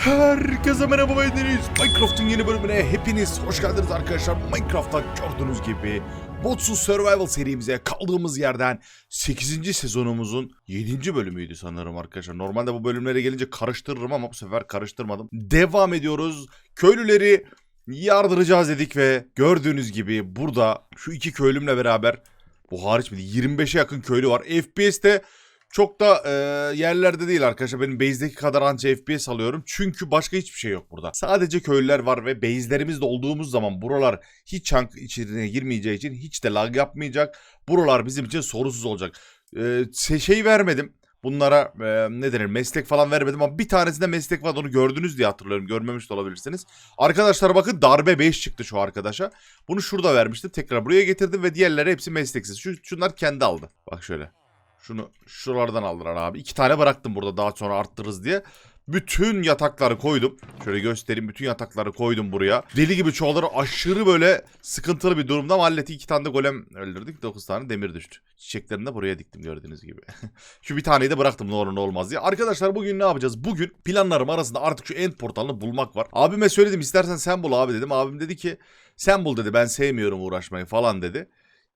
Herkese merhaba ben Deniz. Minecraft'ın yeni bölümüne hepiniz hoş geldiniz arkadaşlar. Minecraft'ta gördüğünüz gibi Botsuz Survival serimize kaldığımız yerden 8. sezonumuzun 7. bölümüydü sanırım arkadaşlar. Normalde bu bölümlere gelince karıştırırım ama bu sefer karıştırmadım. Devam ediyoruz. Köylüleri yardıracağız dedik ve gördüğünüz gibi burada şu iki köylümle beraber bu hariç mi 25'e yakın köylü var. FPS'te çok da e, yerlerde değil arkadaşlar. Benim base'deki kadar anca FPS alıyorum. Çünkü başka hiçbir şey yok burada. Sadece köylüler var ve base'lerimizde olduğumuz zaman buralar hiç chunk içine girmeyeceği için hiç de lag yapmayacak. Buralar bizim için sorusuz olacak. E, şey vermedim. Bunlara e, ne denir meslek falan vermedim ama bir tanesinde meslek var onu gördünüz diye hatırlıyorum. Görmemiş de olabilirsiniz. Arkadaşlar bakın darbe 5 çıktı şu arkadaşa. Bunu şurada vermiştim. Tekrar buraya getirdim ve diğerleri hepsi mesleksiz. Şu, şunlar kendi aldı. Bak şöyle. Şunu şuralardan aldılar abi. İki tane bıraktım burada daha sonra arttırırız diye. Bütün yatakları koydum. Şöyle göstereyim. Bütün yatakları koydum buraya. Deli gibi çoğaları aşırı böyle sıkıntılı bir durumda ama halletti. iki tane de golem öldürdük. Dokuz tane demir düştü. Çiçeklerini de buraya diktim gördüğünüz gibi. şu bir taneyi de bıraktım ne olur ne olmaz diye. Arkadaşlar bugün ne yapacağız? Bugün planlarım arasında artık şu end portalını bulmak var. Abime söyledim istersen sen bul abi dedim. Abim dedi ki sen bul dedi ben sevmiyorum uğraşmayı falan dedi.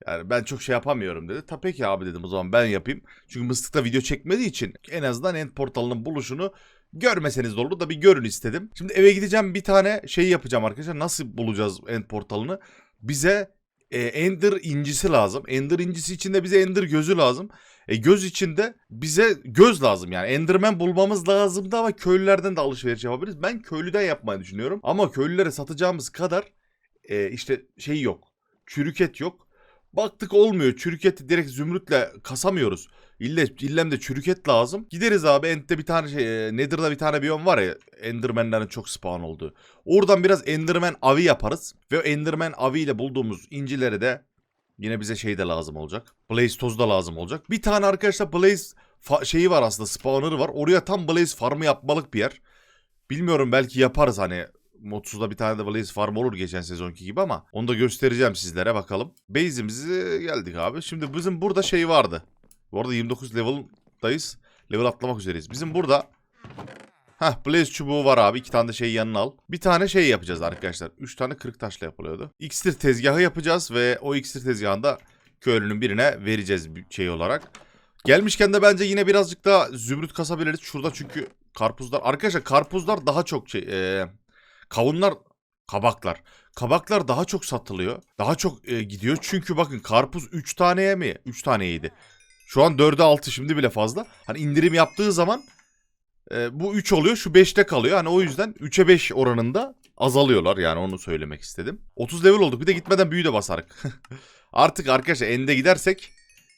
Yani ben çok şey yapamıyorum dedi. Ta peki abi dedim o zaman ben yapayım. Çünkü Mıstık'ta video çekmediği için en azından end portalının buluşunu görmeseniz de olur da bir görün istedim. Şimdi eve gideceğim bir tane şey yapacağım arkadaşlar. Nasıl bulacağız end portalını? Bize e, Ender incisi lazım. Ender incisi içinde bize Ender gözü lazım. E, göz içinde bize göz lazım yani. Enderman bulmamız lazımdı ama köylülerden de alışveriş yapabiliriz. Ben köylüden yapmayı düşünüyorum. Ama köylülere satacağımız kadar e, işte şey yok. Çürük et yok. Baktık olmuyor. Çürük eti direkt zümrütle kasamıyoruz. İlle, illem de çürük et lazım. Gideriz abi End'de bir tane şey e, Nether'da bir tane biyom var ya Enderman'lerin çok spawn olduğu. Oradan biraz Enderman avi yaparız. Ve Enderman avi ile bulduğumuz incileri de yine bize şey de lazım olacak. Blaze tozu da lazım olacak. Bir tane arkadaşlar Blaze şeyi var aslında spawner'ı var. Oraya tam Blaze farmı yapmalık bir yer. Bilmiyorum belki yaparız hani Modsuz'da bir tane de Blaze Farm olur geçen sezonki gibi ama onu da göstereceğim sizlere bakalım. Base'imizi geldik abi. Şimdi bizim burada şey vardı. Bu arada 29 level'dayız. Level atlamak üzereyiz. Bizim burada Heh Blaze çubuğu var abi. İki tane de şey yanına al. Bir tane şey yapacağız arkadaşlar. Üç tane kırık taşla yapılıyordu. İksir tezgahı yapacağız ve o iksir tezgahında köylünün birine vereceğiz bir şey olarak. Gelmişken de bence yine birazcık daha zümrüt kasabiliriz. Şurada çünkü karpuzlar. Arkadaşlar karpuzlar daha çok şey... eee, kavunlar... Kabaklar. Kabaklar daha çok satılıyor. Daha çok e, gidiyor. Çünkü bakın karpuz 3 taneye mi? 3 taneydi. Şu an 4'e 6 şimdi bile fazla. Hani indirim yaptığı zaman e, bu 3 oluyor. Şu 5'te kalıyor. Hani o yüzden 3'e 5 oranında azalıyorlar. Yani onu söylemek istedim. 30 level olduk. Bir de gitmeden büyü de basarık. artık arkadaşlar ende gidersek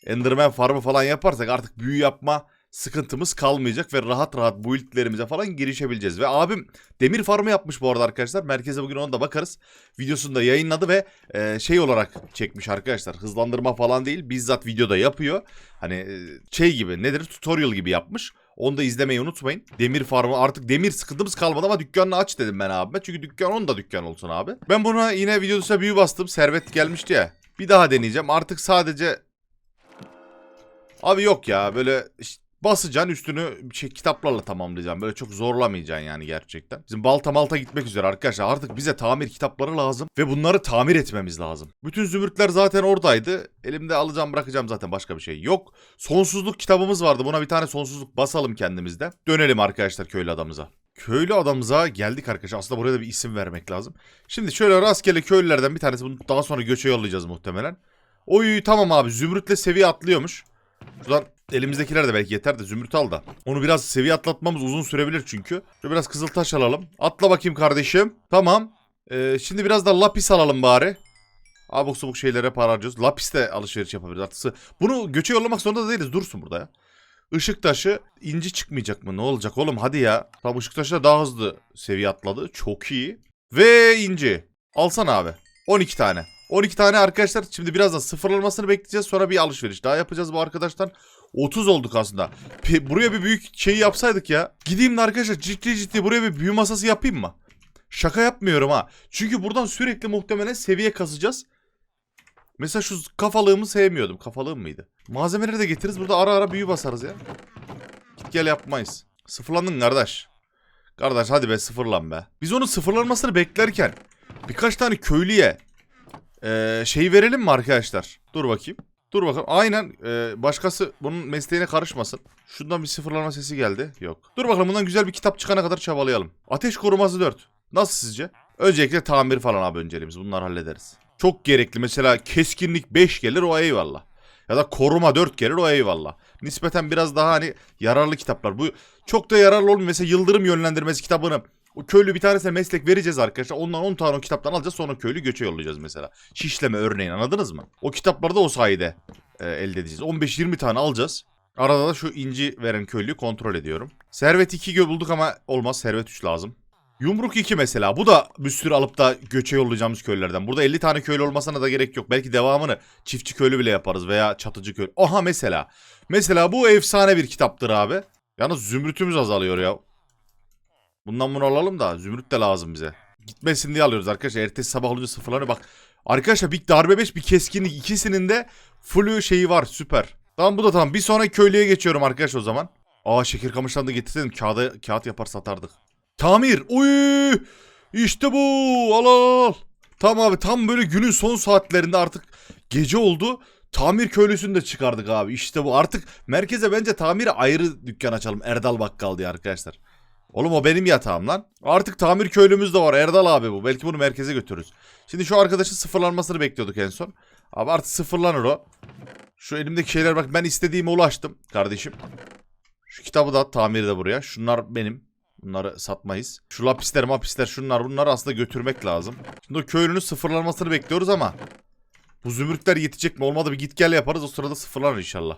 Enderman farmı falan yaparsak artık büyü yapma sıkıntımız kalmayacak ve rahat rahat build'lerimize falan girişebileceğiz. Ve abim demir farmı yapmış bu arada arkadaşlar. Merkeze bugün ona da bakarız. Videosunu da yayınladı ve e, şey olarak çekmiş arkadaşlar. Hızlandırma falan değil. Bizzat videoda yapıyor. Hani e, şey gibi nedir tutorial gibi yapmış. Onu da izlemeyi unutmayın. Demir farmı artık demir sıkıntımız kalmadı ama dükkanını aç dedim ben abime. Çünkü dükkan onun da dükkan olsun abi. Ben buna yine videoda büyü bastım. Servet gelmişti ya. Bir daha deneyeceğim. Artık sadece Abi yok ya böyle işte basacaksın üstünü şey, kitaplarla tamamlayacaksın. Böyle çok zorlamayacaksın yani gerçekten. Bizim balta malta gitmek üzere arkadaşlar. Artık bize tamir kitapları lazım ve bunları tamir etmemiz lazım. Bütün zümrütler zaten oradaydı. Elimde alacağım bırakacağım zaten başka bir şey yok. Sonsuzluk kitabımız vardı. Buna bir tane sonsuzluk basalım kendimizde. Dönelim arkadaşlar köylü adamıza. Köylü adamıza geldik arkadaşlar. Aslında buraya da bir isim vermek lazım. Şimdi şöyle rastgele köylülerden bir tanesi bunu daha sonra göçe yollayacağız muhtemelen. Oy tamam abi zümrütle seviye atlıyormuş. Şuradan elimizdekiler de belki yeter de zümrüt al da. Onu biraz seviye atlatmamız uzun sürebilir çünkü. Şöyle biraz kızıl taş alalım. Atla bakayım kardeşim. Tamam. Ee, şimdi biraz da lapis alalım bari. Abuk subuk şeylere para harcıyoruz. Lapis de alışveriş yapabiliriz artısı. Bunu göçe yollamak zorunda da değiliz. Dursun burada ya. Işık taşı inci çıkmayacak mı? Ne olacak oğlum hadi ya. Tam ışık taşı da daha hızlı seviye atladı. Çok iyi. Ve inci. Alsana abi. 12 tane. 12 tane arkadaşlar. Şimdi birazdan sıfırlanmasını bekleyeceğiz. Sonra bir alışveriş daha yapacağız bu arkadaştan. 30 olduk aslında. Pe- buraya bir büyük şey yapsaydık ya. Gideyim de arkadaşlar ciddi ciddi buraya bir büyü masası yapayım mı? Şaka yapmıyorum ha. Çünkü buradan sürekli muhtemelen seviye kasacağız. Mesela şu kafalığımı sevmiyordum. Kafalığım mıydı? Malzemeleri de getiririz. Burada ara ara büyü basarız ya. Git gel yapmayız. Sıfırlandın kardeş. Kardeş hadi be sıfırlan be. Biz onun sıfırlanmasını beklerken birkaç tane köylüye eee şeyi verelim mi arkadaşlar? Dur bakayım. Dur bakalım. Aynen eee, başkası bunun mesleğine karışmasın. Şundan bir sıfırlama sesi geldi. Yok. Dur bakalım bundan güzel bir kitap çıkana kadar çabalayalım. Ateş koruması 4. Nasıl sizce? Öncelikle tamir falan abi önceliğimiz. Bunları hallederiz. Çok gerekli. Mesela keskinlik 5 gelir o eyvallah. Ya da koruma 4 gelir o eyvallah. Nispeten biraz daha hani yararlı kitaplar. Bu çok da yararlı olmuyor. Mesela Yıldırım Yönlendirmesi kitabını o köylü bir tanesine meslek vereceğiz arkadaşlar. Ondan 10 tane o kitaptan alacağız sonra köylü göçe yollayacağız mesela. Şişleme örneğin anladınız mı? O kitapları da o sayede e, elde edeceğiz. 15-20 tane alacağız. Arada da şu inci veren köylüyü kontrol ediyorum. Servet 2 bulduk ama olmaz. Servet 3 lazım. Yumruk 2 mesela. Bu da bir sürü alıp da göçe yollayacağımız köylerden. Burada 50 tane köylü olmasına da gerek yok. Belki devamını çiftçi köylü bile yaparız veya çatıcı köylü. Oha mesela. Mesela bu efsane bir kitaptır abi. Yalnız zümrütümüz azalıyor ya. Bundan bunu alalım da zümrüt de lazım bize. Gitmesin diye alıyoruz arkadaşlar. Ertesi sabah olunca sıfırlanıyor. Bak arkadaşlar bir darbe 5 bir keskinlik ikisinin de full şeyi var süper. Tamam bu da tamam. Bir sonraki köylüye geçiyorum arkadaşlar o zaman. Aa şeker kamışlarını da getirseydin kağıda, kağıt yapar satardık. Tamir. Uy! İşte bu. Al al. Tamam abi tam böyle günün son saatlerinde artık gece oldu. Tamir köylüsünü de çıkardık abi. İşte bu. Artık merkeze bence tamire ayrı dükkan açalım. Erdal Bakkal diye arkadaşlar. Oğlum o benim yatağım lan. Artık tamir köylümüz de var. Erdal abi bu. Belki bunu merkeze götürürüz. Şimdi şu arkadaşın sıfırlanmasını bekliyorduk en son. Abi artık sıfırlanır o. Şu elimdeki şeyler bak ben istediğime ulaştım kardeşim. Şu kitabı da tamiri de buraya. Şunlar benim. Bunları satmayız. Şu lapisler mapisler şunlar bunları aslında götürmek lazım. Şimdi o köylünün sıfırlanmasını bekliyoruz ama bu zümrütler yetecek mi? Olmadı bir git gel yaparız o sırada sıfırlanır inşallah.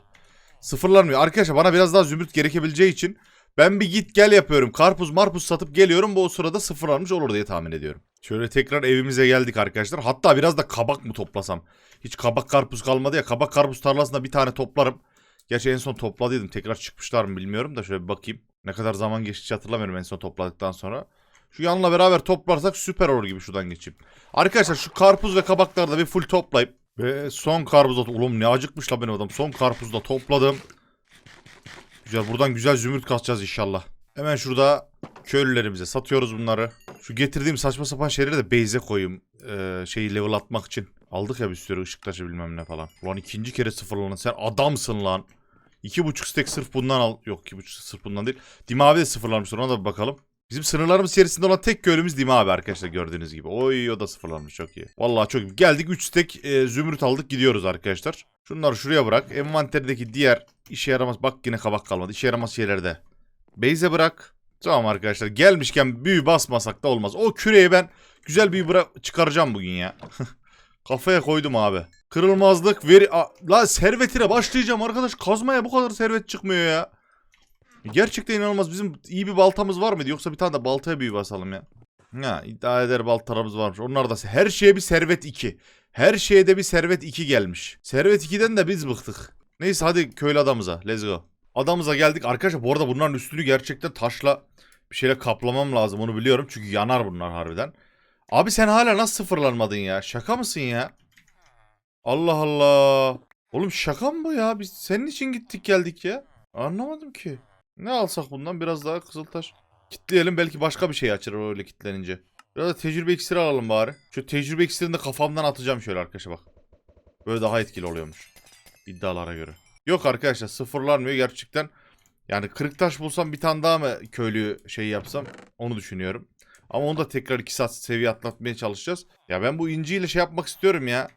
Sıfırlanmıyor. Arkadaşlar bana biraz daha zümrüt gerekebileceği için ben bir git gel yapıyorum. Karpuz marpuz satıp geliyorum. Bu o sırada sıfırlanmış olur diye tahmin ediyorum. Şöyle tekrar evimize geldik arkadaşlar. Hatta biraz da kabak mı toplasam? Hiç kabak karpuz kalmadı ya. Kabak karpuz tarlasında bir tane toplarım. Gerçi en son topladıydım. Tekrar çıkmışlar mı bilmiyorum da şöyle bir bakayım. Ne kadar zaman geçti hatırlamıyorum en son topladıktan sonra. Şu yanla beraber toplarsak süper olur gibi şuradan geçeyim. Arkadaşlar şu karpuz ve kabakları da bir full toplayıp ve son karpuzda oğlum ne acıkmış la benim adam. Son karpuzda topladım. Güzel buradan güzel zümrüt kasacağız inşallah. Hemen şurada köylülerimize satıyoruz bunları. Şu getirdiğim saçma sapan şeyleri de base'e koyayım. Ee, şeyi level atmak için. Aldık ya bir sürü ışık taşı bilmem ne falan. Ulan ikinci kere sıfırlanın. Sen adamsın lan. İki buçuk stack sırf bundan al. Yok iki buçuk sırf bundan değil. Dim abi de sıfırlanmıştır ona da bir bakalım. Bizim sınırlarımız içerisinde olan tek köylümüz Dim abi arkadaşlar gördüğünüz gibi. Oy o da sıfırlanmış çok iyi. Vallahi çok iyi. Geldik 3 stack e, zümrüt aldık gidiyoruz arkadaşlar. Şunları şuraya bırak. Envanterdeki diğer işe yaramaz. Bak yine kabak kalmadı. İşe yaramaz şeyleri de. Base'e bırak. Tamam arkadaşlar gelmişken büyü basmasak da olmaz. O küreyi ben güzel bırak çıkaracağım bugün ya. Kafaya koydum abi. Kırılmazlık veri... La servetine başlayacağım arkadaş. Kazmaya bu kadar servet çıkmıyor ya. Gerçekten inanılmaz. Bizim iyi bir baltamız var mıydı? Yoksa bir tane de baltaya büyü basalım ya. Ha iddia eder baltalarımız varmış. Onlar da her şeye bir servet 2. Her şeye de bir servet 2 gelmiş. Servet 2'den de biz bıktık. Neyse hadi köylü adamıza. Let's go. Adamıza geldik. Arkadaşlar bu arada bunların üstünü gerçekten taşla bir şeyle kaplamam lazım. Onu biliyorum. Çünkü yanar bunlar harbiden. Abi sen hala nasıl sıfırlanmadın ya? Şaka mısın ya? Allah Allah. Oğlum şaka mı bu ya? Biz senin için gittik geldik ya. Anlamadım ki. Ne alsak bundan? Biraz daha kızıltaş. Kitleyelim belki başka bir şey açar öyle kitlenince. Biraz da tecrübe iksiri alalım bari. Şu tecrübe iksirini de kafamdan atacağım şöyle arkadaşlar bak. Böyle daha etkili oluyormuş. İddialara göre. Yok arkadaşlar sıfırlanmıyor gerçekten. Yani kırık taş bulsam bir tane daha mı köylü şey yapsam onu düşünüyorum. Ama onu da tekrar 2 saat seviye atlatmaya çalışacağız. Ya ben bu inciyle şey yapmak istiyorum ya.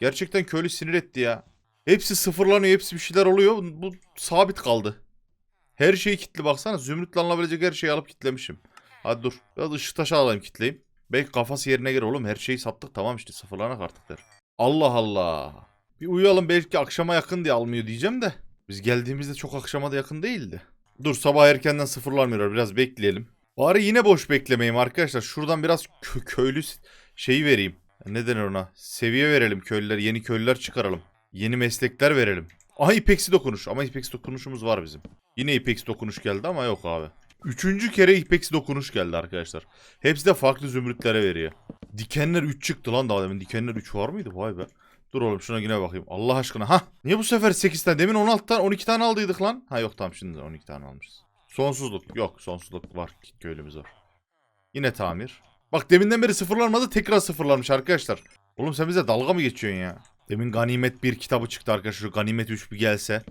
Gerçekten köylü sinir etti ya. Hepsi sıfırlanıyor, hepsi bir şeyler oluyor. Bu sabit kaldı. Her şeyi kitli baksana. Zümrütle alınabilecek her şeyi alıp kitlemişim. Hadi dur. Biraz ışık taşı alayım kitleyeyim. Belki kafası yerine gelir oğlum. Her şeyi sattık tamam işte sıfırlanak artık der. Allah Allah. Bir uyuyalım belki akşama yakın diye almıyor diyeceğim de. Biz geldiğimizde çok akşama da yakın değildi. Dur sabah erkenden sıfırlanmıyorlar. Biraz bekleyelim. Bari yine boş beklemeyeyim arkadaşlar. Şuradan biraz kö- köylü şeyi vereyim. Ne denir ona? Seviye verelim köylüler. Yeni köylüler çıkaralım. Yeni meslekler verelim. Aha ipeksi dokunuş. Ama ipeksi dokunuşumuz var bizim. Yine ipeksi dokunuş geldi ama yok abi. Üçüncü kere ipeksi dokunuş geldi arkadaşlar. Hepsi de farklı zümrütlere veriyor. Dikenler 3 çıktı lan daha demin. Dikenler 3 var mıydı? Vay be. Dur oğlum şuna yine bakayım. Allah aşkına. Ha? Niye bu sefer 8 tane? Demin 16 tane 12 tane aldıydık lan. Ha yok tamam şimdi 12 tane almışız. Sonsuzluk. Yok sonsuzluk var. Köylümüz var. Yine tamir. Bak deminden beri sıfırlanmadı tekrar sıfırlanmış arkadaşlar. Oğlum sen bize dalga mı geçiyorsun ya? Demin Ganimet 1 kitabı çıktı arkadaşlar. Ganimet 3 bir gelse.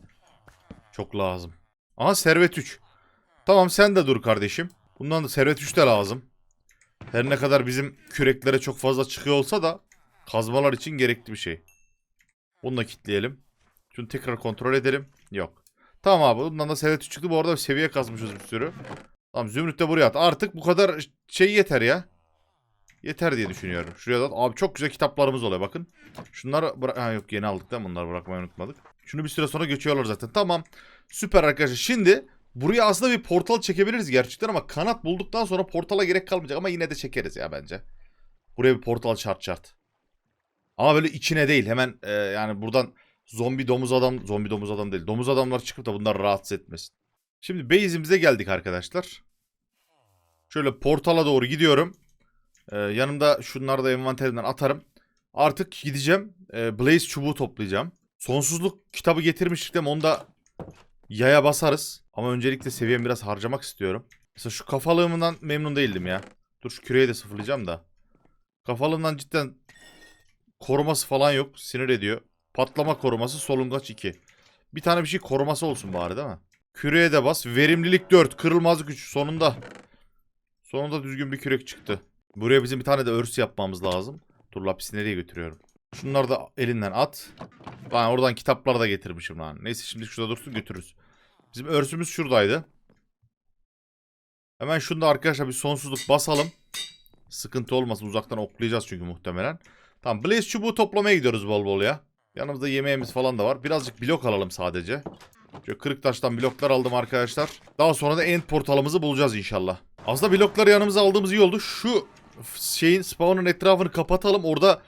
Çok lazım. Aha Servet 3. Tamam sen de dur kardeşim. Bundan da Servet 3 de lazım. Her ne kadar bizim küreklere çok fazla çıkıyor olsa da kazmalar için gerekli bir şey. Bunu da kilitleyelim. Şunu tekrar kontrol edelim. Yok. Tamam abi bundan da Servet 3 çıktı. Bu arada seviye kasmışız bir sürü. Tamam Zümrüt de buraya at. Artık bu kadar şey yeter ya. Yeter diye düşünüyorum. Şuraya da at. Abi çok güzel kitaplarımız oluyor bakın. Şunları bıra- ha yok yeni aldık da bunları bırakmayı unutmadık. Şunu bir süre sonra geçiyorlar zaten. Tamam. Süper arkadaşlar. Şimdi buraya aslında bir portal çekebiliriz gerçekten ama kanat bulduktan sonra portala gerek kalmayacak ama yine de çekeriz ya bence. Buraya bir portal şart şart. Ama böyle içine değil. Hemen e, yani buradan zombi domuz adam, zombi domuz adam değil. Domuz adamlar çıkıp da bunları rahatsız etmesin. Şimdi base'imize geldik arkadaşlar. Şöyle portala doğru gidiyorum. Ee, yanımda şunları da envanterimden atarım. Artık gideceğim. Ee, Blaze çubuğu toplayacağım. Sonsuzluk kitabı getirmiştik ama onu da yaya basarız. Ama öncelikle seviyemi biraz harcamak istiyorum. Mesela şu kafalığımdan memnun değildim ya. Dur şu küreği de sıfırlayacağım da. Kafalığımdan cidden koruması falan yok. Sinir ediyor. Patlama koruması solungaç 2. Bir tane bir şey koruması olsun bari değil mi? Küreğe de bas. Verimlilik 4. Kırılmazlık 3. Sonunda. Sonunda düzgün bir kürek çıktı. Buraya bizim bir tane de örs yapmamız lazım. Dur lapisi nereye götürüyorum? Şunları da elinden at. Ben oradan kitaplar da getirmişim lan. Neyse şimdi şurada dursun götürürüz. Bizim örsümüz şuradaydı. Hemen şunu da arkadaşlar bir sonsuzluk basalım. Sıkıntı olmasın. Uzaktan oklayacağız çünkü muhtemelen. Tamam Blaze çubuğu toplamaya gidiyoruz bol bol ya. Yanımızda yemeğimiz falan da var. Birazcık blok alalım sadece. Şöyle kırık taştan bloklar aldım arkadaşlar. Daha sonra da end portalımızı bulacağız inşallah. Aslında blokları yanımıza aldığımız iyi oldu. Şu şeyin spawn'ın etrafını kapatalım. Orada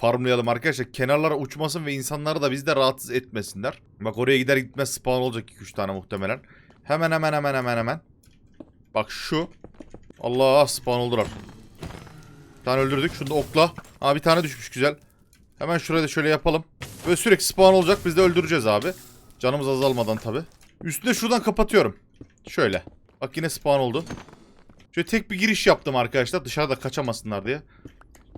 farmlayalım arkadaşlar. Kenarlara uçmasın ve insanları da bizi de rahatsız etmesinler. Bak oraya gider gitmez spawn olacak 2-3 tane muhtemelen. Hemen hemen hemen hemen hemen. Bak şu. Allah spawn oldular. Bir tane öldürdük. Şunu da okla. Aa bir tane düşmüş güzel. Hemen şuraya da şöyle yapalım. Böyle sürekli spawn olacak. Biz de öldüreceğiz abi. Canımız azalmadan tabi. Üstüne şuradan kapatıyorum. Şöyle. Bak yine spawn oldu. Şöyle tek bir giriş yaptım arkadaşlar. Dışarıda kaçamasınlar diye.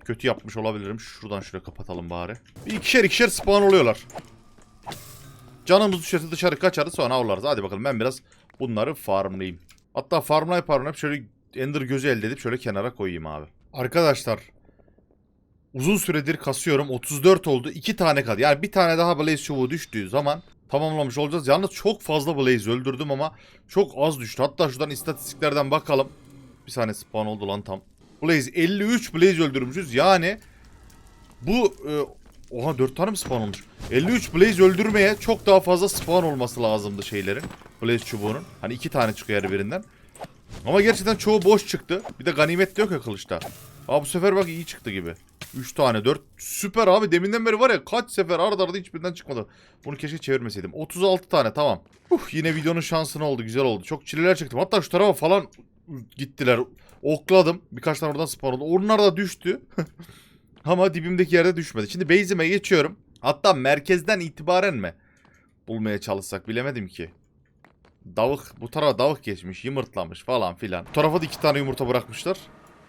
Kötü yapmış olabilirim. Şuradan şöyle kapatalım bari. Bir ikişer ikişer spawn oluyorlar. Canımız düşerse dışarı kaçarız sonra avlarız. Hadi bakalım ben biraz bunları farmlayayım. Hatta farmlayıp farmlayıp şöyle ender gözü elde edip şöyle kenara koyayım abi. Arkadaşlar uzun süredir kasıyorum. 34 oldu. 2 tane kaldı. Yani bir tane daha Blaze çubuğu düştüğü zaman tamamlamış olacağız. Yalnız çok fazla Blaze öldürdüm ama çok az düştü. Hatta şuradan istatistiklerden bakalım. Bir saniye spawn oldu lan tam. Blaze 53 Blaze öldürmüşüz. Yani bu e, oha 4 tane mi spawn olmuş? 53 Blaze öldürmeye çok daha fazla spawn olması lazımdı şeylerin. Blaze çubuğunun. Hani 2 tane çıkıyor her birinden. Ama gerçekten çoğu boş çıktı. Bir de ganimet de yok ya kılıçta. Aa bu sefer bak iyi çıktı gibi. 3 tane 4. Süper abi deminden beri var ya kaç sefer arda arda hiçbirinden çıkmadı. Bunu keşke çevirmeseydim. 36 tane tamam. Uh, yine videonun şansına oldu güzel oldu. Çok çileler çektim. Hatta şu tarafa falan gittiler. Okladım. Birkaç tane oradan spawn oldu. Onlar da düştü. Ama dibimdeki yerde düşmedi. Şimdi base'ime geçiyorum. Hatta merkezden itibaren mi? Bulmaya çalışsak bilemedim ki. Davuk bu tarafa davuk geçmiş yumurtlamış falan filan. Bu tarafa da iki tane yumurta bırakmışlar.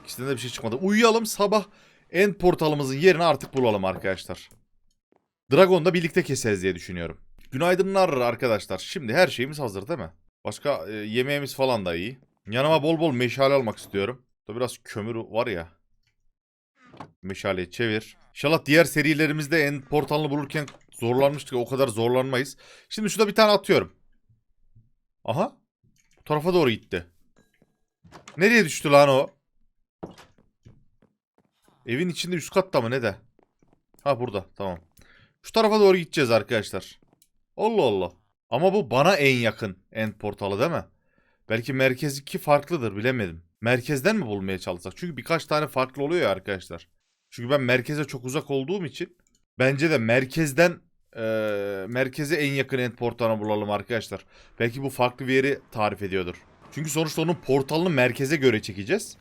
İkisinden de bir şey çıkmadı. Uyuyalım sabah end portalımızın yerini artık bulalım arkadaşlar. Dragon'da birlikte keseriz diye düşünüyorum. Günaydınlar arkadaşlar. Şimdi her şeyimiz hazır değil mi? Başka e, yemeğimiz falan da iyi. Yanıma bol bol meşale almak istiyorum. Da biraz kömür var ya. Meşaleyi çevir. İnşallah diğer serilerimizde end portalını bulurken zorlanmıştık. O kadar zorlanmayız. Şimdi şurada bir tane atıyorum. Aha. Bu tarafa doğru gitti. Nereye düştü lan o? Evin içinde üst katta mı ne de? Ha burada tamam. Şu tarafa doğru gideceğiz arkadaşlar. Allah Allah. Ama bu bana en yakın end portalı değil mi? Belki merkez 2 farklıdır bilemedim. Merkezden mi bulmaya çalışsak? Çünkü birkaç tane farklı oluyor ya arkadaşlar. Çünkü ben merkeze çok uzak olduğum için bence de merkezden eee, merkeze en yakın end portalını bulalım arkadaşlar. Belki bu farklı bir yeri tarif ediyordur. Çünkü sonuçta onun portalını merkeze göre çekeceğiz.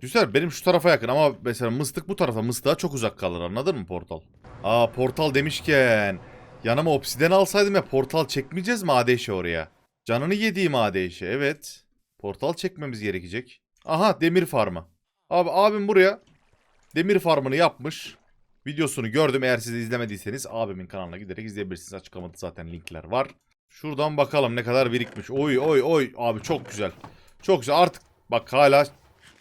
Güzel benim şu tarafa yakın ama mesela mıstık bu tarafa mıstığa çok uzak kalır anladın mı portal? Aa portal demişken yanıma obsiden alsaydım ya portal çekmeyeceğiz mi Adeşe oraya? Canını yediğim ADŞ evet. Portal çekmemiz gerekecek. Aha demir farmı. Abi abim buraya demir farmını yapmış. Videosunu gördüm. Eğer siz izlemediyseniz abimin kanalına giderek izleyebilirsiniz. Açıklamada zaten linkler var. Şuradan bakalım ne kadar birikmiş. Oy oy oy. Abi çok güzel. Çok güzel. Artık bak hala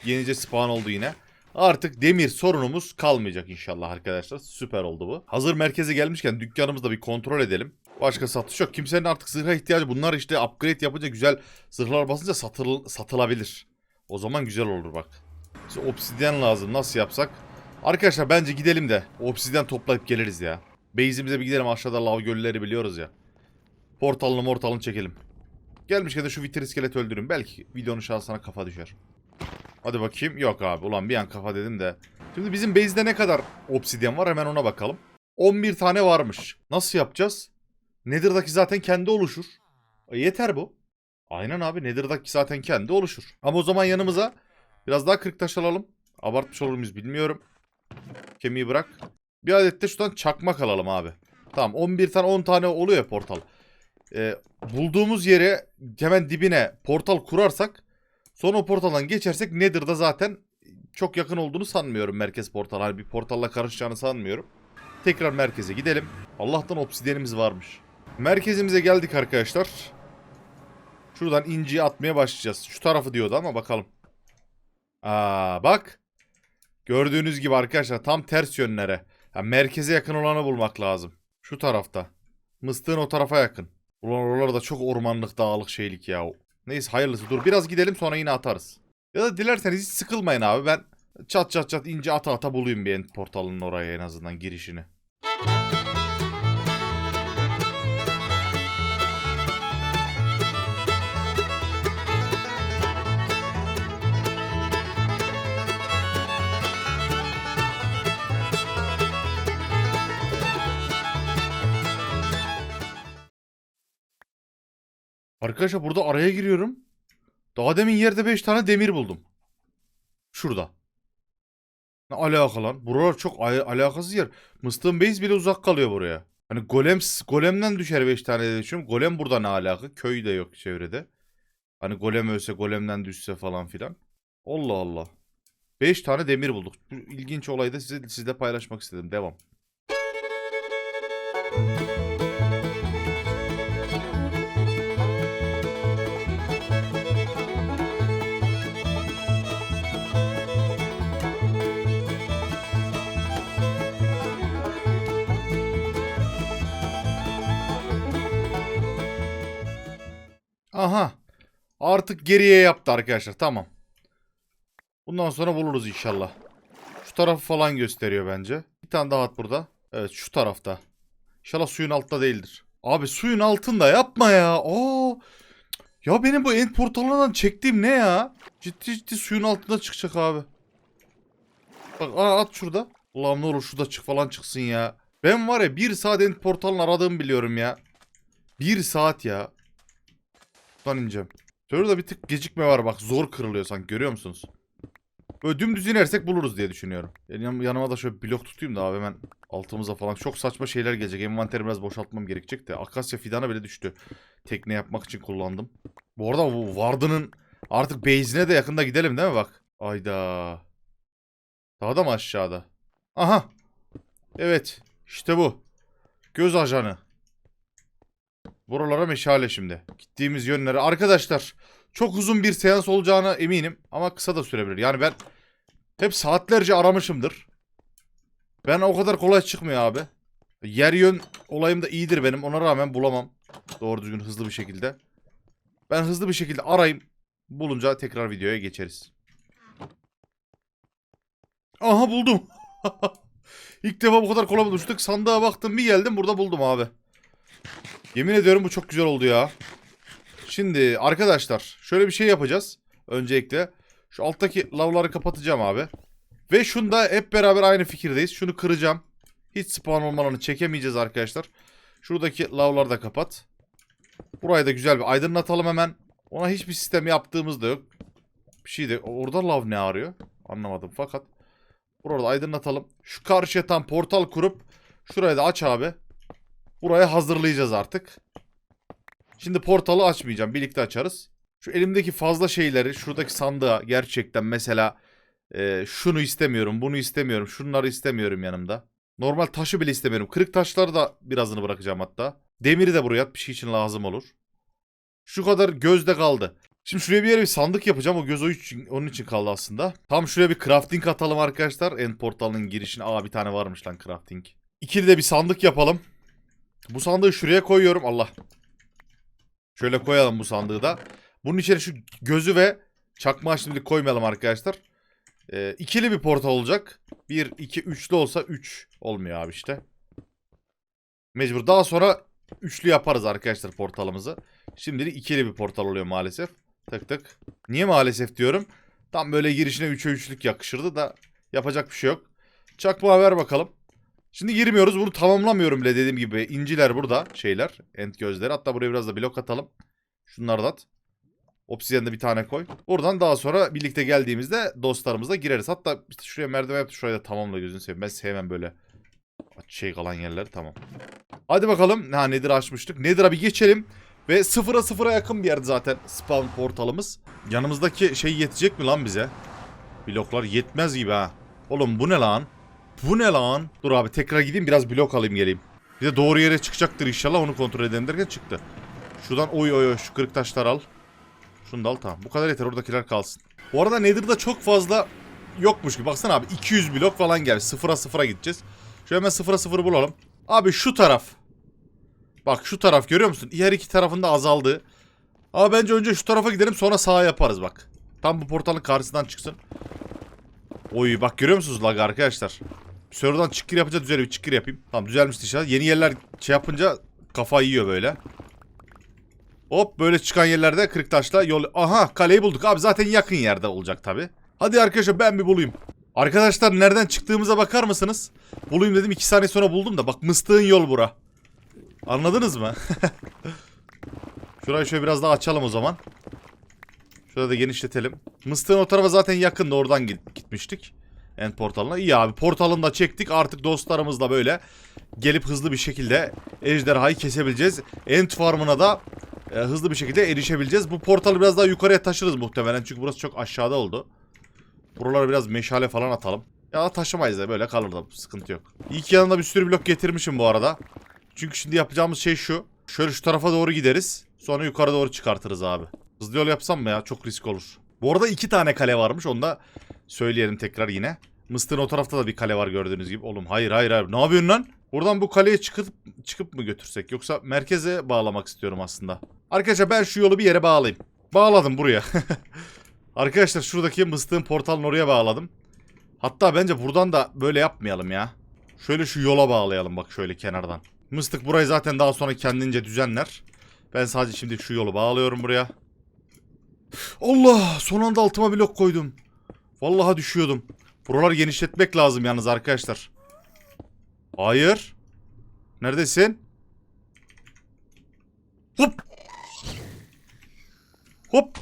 yenice spawn oldu yine. Artık demir sorunumuz kalmayacak inşallah arkadaşlar. Süper oldu bu. Hazır merkeze gelmişken dükkanımızı da bir kontrol edelim. Başka satış yok. Kimsenin artık zırha ihtiyacı. Bunlar işte upgrade yapınca güzel zırhlar basınca satıl satılabilir. O zaman güzel olur bak. Bize obsidyen lazım. Nasıl yapsak? Arkadaşlar bence gidelim de obsidyen toplayıp geliriz ya. Base'imize bir gidelim. Aşağıda lav gölleri biliyoruz ya. Portalını mortalını çekelim. Gelmişken de şu vitir iskelet öldürün. Belki videonun şansına kafa düşer. Hadi bakayım. Yok abi. Ulan bir an kafa dedim de. Şimdi bizim base'de ne kadar obsidyen var hemen ona bakalım. 11 tane varmış. Nasıl yapacağız? Nether'daki zaten kendi oluşur. E, yeter bu. Aynen abi Nether'daki zaten kendi oluşur. Ama o zaman yanımıza biraz daha kırık taş alalım. Abartmış olur muyuz bilmiyorum. Kemiği bırak. Bir adet de şuradan çakmak alalım abi. Tamam 11 tane 10 tane oluyor portal. Ee, bulduğumuz yere hemen dibine portal kurarsak sonra o portaldan geçersek Nether'da zaten çok yakın olduğunu sanmıyorum merkez portal. Hani bir portalla karışacağını sanmıyorum. Tekrar merkeze gidelim. Allah'tan obsidyenimiz varmış. Merkezimize geldik arkadaşlar. Şuradan inciyi atmaya başlayacağız. Şu tarafı diyordu ama bakalım. Aa bak. Gördüğünüz gibi arkadaşlar tam ters yönlere. Ya merkeze yakın olanı bulmak lazım. Şu tarafta. Mıstığın o tarafa yakın. Ulan oralar çok ormanlık dağlık şeylik ya. Neyse hayırlısı dur biraz gidelim sonra yine atarız. Ya da dilerseniz hiç sıkılmayın abi ben çat çat çat ince ata ata bulayım bir end portalının oraya en azından girişini. Arkadaşlar burada araya giriyorum. Daha demin yerde 5 tane demir buldum. Şurada. Ne alaka lan? Buralar çok al- alakasız yer. Mıstığın base bile uzak kalıyor buraya. Hani golem golemden düşer 5 tane diye düşünüyorum. Golem burada ne alaka? Köy de yok çevrede. Hani golem ölse golemden düşse falan filan. Allah Allah. 5 tane demir bulduk. Bu ilginç olayı da size, sizle paylaşmak istedim. Devam. Aha. Artık geriye yaptı arkadaşlar. Tamam. Bundan sonra buluruz inşallah. Şu tarafı falan gösteriyor bence. Bir tane daha at burada. Evet şu tarafta. İnşallah suyun altta değildir. Abi suyun altında yapma ya. Oo. Ya benim bu end portalından çektiğim ne ya? Ciddi ciddi suyun altında çıkacak abi. Bak at şurada. Allah'ım ne olur şurada çık falan çıksın ya. Ben var ya bir saat end portalını aradığımı biliyorum ya. Bir saat ya. Buradan ineceğim. Şurada bir tık gecikme var bak zor kırılıyor sanki görüyor musunuz? Böyle dümdüz inersek buluruz diye düşünüyorum. Yani yan- yanıma da şöyle blok tutayım da abi hemen altımıza falan. Çok saçma şeyler gelecek. Envanteri biraz boşaltmam gerekecek de. Akasya fidanı bile düştü. Tekne yapmak için kullandım. Bu arada bu Varda'nın artık base'ine de yakında gidelim değil mi bak? Ayda. Daha da mı aşağıda? Aha. Evet. İşte bu. Göz ajanı. Buralara meşale şimdi. Gittiğimiz yönlere. Arkadaşlar çok uzun bir seans olacağına eminim. Ama kısa da sürebilir. Yani ben hep saatlerce aramışımdır. Ben o kadar kolay çıkmıyor abi. Yer yön olayım da iyidir benim. Ona rağmen bulamam. Doğru düzgün hızlı bir şekilde. Ben hızlı bir şekilde arayayım. Bulunca tekrar videoya geçeriz. Aha buldum. İlk defa bu kadar kolay buluştuk. Sandığa baktım bir geldim burada buldum abi. Yemin ediyorum bu çok güzel oldu ya. Şimdi arkadaşlar şöyle bir şey yapacağız. Öncelikle şu alttaki lavları kapatacağım abi. Ve şunda hep beraber aynı fikirdeyiz. Şunu kıracağım. Hiç spawn olmalarını çekemeyeceğiz arkadaşlar. Şuradaki lavları da kapat. Burayı da güzel bir aydınlatalım hemen. Ona hiçbir sistem yaptığımız da yok. Bir şey de orada lav ne arıyor? Anlamadım fakat. Burada aydınlatalım. Şu karşıya tam portal kurup şurayı da aç abi. Burayı hazırlayacağız artık. Şimdi portalı açmayacağım. Birlikte açarız. Şu elimdeki fazla şeyleri şuradaki sandığa gerçekten mesela e, şunu istemiyorum, bunu istemiyorum, şunları istemiyorum yanımda. Normal taşı bile istemiyorum. Kırık taşları da birazını bırakacağım hatta. Demiri de buraya bir şey için lazım olur. Şu kadar gözde kaldı. Şimdi şuraya bir yere bir sandık yapacağım. O göz o için, onun için kaldı aslında. Tam şuraya bir crafting atalım arkadaşlar. End portalının girişine. Aa bir tane varmış lan crafting. İkili de bir sandık yapalım. Bu sandığı şuraya koyuyorum. Allah. Şöyle koyalım bu sandığı da. Bunun içine şu gözü ve çakmağı şimdilik koymayalım arkadaşlar. Ee, ikili bir portal olacak. 1, 2, 3'lü olsa 3 olmuyor abi işte. Mecbur. Daha sonra üçlü yaparız arkadaşlar portalımızı. Şimdilik ikili bir portal oluyor maalesef. Tık tık. Niye maalesef diyorum. Tam böyle girişine 3'e 3'lük yakışırdı da yapacak bir şey yok. Çakmağı ver bakalım. Şimdi girmiyoruz. Bunu tamamlamıyorum bile dediğim gibi. İnciler burada şeyler. End gözleri. Hatta buraya biraz da blok atalım. Şunları da at. Obsidian'da bir tane koy. Buradan daha sonra birlikte geldiğimizde dostlarımızla gireriz. Hatta işte şuraya merdiven yaptı. Şuraya da tamamla gözünü seveyim. Ben sevmem böyle şey kalan yerleri. Tamam. Hadi bakalım. Ha nedir açmıştık. Nedir'a bir geçelim. Ve sıfıra sıfıra yakın bir yerde zaten spawn portalımız. Yanımızdaki şey yetecek mi lan bize? Bloklar yetmez gibi ha. Oğlum bu ne lan? Bu ne lan? Dur abi tekrar gideyim biraz blok alayım geleyim. Bir de doğru yere çıkacaktır inşallah onu kontrol edelim derken çıktı. Şuradan oy oy oy şu kırık taşlar al. Şunu da al tamam. Bu kadar yeter oradakiler kalsın. Bu arada Nether'da çok fazla yokmuş gibi. Baksana abi 200 blok falan gelmiş. Sıfıra sıfıra gideceğiz. Şöyle hemen sıfıra sıfır bulalım. Abi şu taraf. Bak şu taraf görüyor musun? Her iki tarafında azaldı. Ama bence önce şu tarafa gidelim sonra sağa yaparız bak. Tam bu portalın karşısından çıksın. Oy bak görüyor musunuz lag arkadaşlar? Server'dan çıkır yapınca düzeliyor. Bir çıkır yapayım. Tamam düzelmişti inşallah. Yeni yerler şey yapınca kafa yiyor böyle. Hop böyle çıkan yerlerde kırık taşla yol... Aha kaleyi bulduk. Abi zaten yakın yerde olacak tabi. Hadi arkadaşlar ben bir bulayım. Arkadaşlar nereden çıktığımıza bakar mısınız? Bulayım dedim 2 saniye sonra buldum da. Bak mıstığın yol bura. Anladınız mı? Şurayı şöyle biraz daha açalım o zaman. Şurada da genişletelim. Mıstığın o tarafa zaten yakındı. Oradan git- gitmiştik. End portalına. İyi abi. Portalını da çektik. Artık dostlarımızla böyle gelip hızlı bir şekilde ejderhayı kesebileceğiz. End farmına da e, hızlı bir şekilde erişebileceğiz. Bu portalı biraz daha yukarıya taşırız muhtemelen. Çünkü burası çok aşağıda oldu. Buralara biraz meşale falan atalım. Ya taşımayız da böyle kalır da sıkıntı yok. İyi ki yanında bir sürü blok getirmişim bu arada. Çünkü şimdi yapacağımız şey şu. Şöyle şu tarafa doğru gideriz. Sonra yukarı doğru çıkartırız abi. Hızlı yol yapsam mı ya? Çok risk olur. Bu arada iki tane kale varmış. Onu da söyleyelim tekrar yine. Mıstığın o tarafta da bir kale var gördüğünüz gibi. Oğlum hayır hayır hayır. Ne yapıyorsun lan? Buradan bu kaleye çıkıp çıkıp mı götürsek? Yoksa merkeze bağlamak istiyorum aslında. Arkadaşlar ben şu yolu bir yere bağlayayım. Bağladım buraya. Arkadaşlar şuradaki mıstığın portalını oraya bağladım. Hatta bence buradan da böyle yapmayalım ya. Şöyle şu yola bağlayalım bak şöyle kenardan. Mıstık burayı zaten daha sonra kendince düzenler. Ben sadece şimdi şu yolu bağlıyorum buraya. Allah son anda altıma blok koydum. Vallahi düşüyordum. Buraları genişletmek lazım yalnız arkadaşlar. Hayır. Neredesin? Hop. Hop.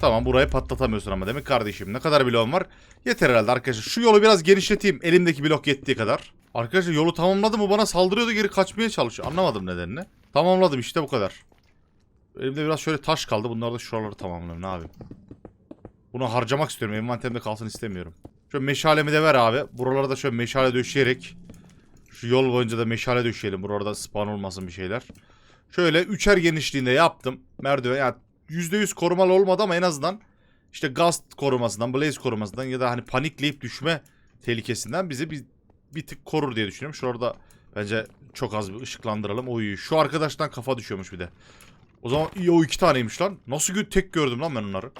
Tamam burayı patlatamıyorsun ama demek kardeşim. Ne kadar bloğum var? Yeter herhalde arkadaşlar. Şu yolu biraz genişleteyim. Elimdeki blok yettiği kadar. Arkadaşlar yolu tamamladım mı bana saldırıyordu geri kaçmaya çalışıyor. Anlamadım nedenini. Tamamladım işte bu kadar. Elimde biraz şöyle taş kaldı. Bunları da şuraları tamamlayayım ne yapayım. Bunu harcamak istiyorum. Envanterimde kalsın istemiyorum. Şöyle meşalemi de ver abi. Buralara da şöyle meşale döşeyerek. Şu yol boyunca da meşale döşeyelim. Burada spawn olmasın bir şeyler. Şöyle üçer genişliğinde yaptım. Merdiven yani %100 korumalı olmadı ama en azından işte gaz korumasından, blaze korumasından ya da hani panikleyip düşme tehlikesinden bizi bir, bir tık korur diye düşünüyorum. Şurada bence çok az bir ışıklandıralım. Oy şu arkadaştan kafa düşüyormuş bir de. O zaman iyi o iki taneymiş lan. Nasıl gö- tek gördüm lan ben onları.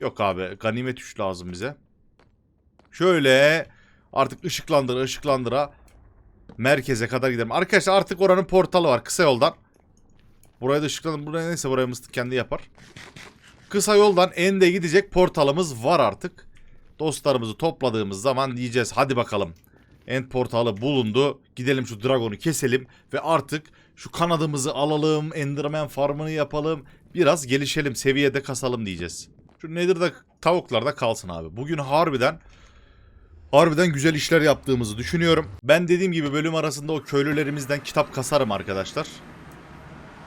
Yok abi ganimet 3 lazım bize. Şöyle artık ışıklandıra ışıklandıra merkeze kadar gidelim. Arkadaşlar artık oranın portalı var kısa yoldan. Buraya da ışıklandır. Buraya neyse buraya mıstık kendi yapar. Kısa yoldan ende gidecek portalımız var artık. Dostlarımızı topladığımız zaman diyeceğiz hadi bakalım. End portalı bulundu. Gidelim şu dragonu keselim ve artık şu kanadımızı alalım. Enderman farmını yapalım. Biraz gelişelim, seviyede kasalım diyeceğiz. Şu Nether'da tavuklar da kalsın abi. Bugün harbiden harbiden güzel işler yaptığımızı düşünüyorum. Ben dediğim gibi bölüm arasında o köylülerimizden kitap kasarım arkadaşlar.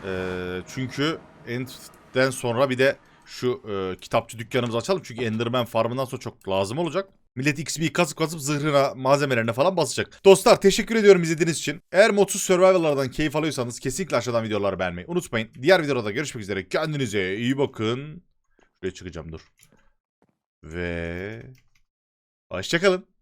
Ee, çünkü End'den sonra bir de şu e, kitapçı dükkanımızı açalım. Çünkü Enderman farmından sonra çok lazım olacak. Millet XP kasıp kasıp zırhına, malzemelerine falan basacak. Dostlar teşekkür ediyorum izlediğiniz için. Eğer modsuz survival'lardan keyif alıyorsanız kesinlikle aşağıdan videoları beğenmeyi unutmayın. Diğer videoda görüşmek üzere. Kendinize iyi bakın. Şuraya çıkacağım dur. Ve... Hoşçakalın.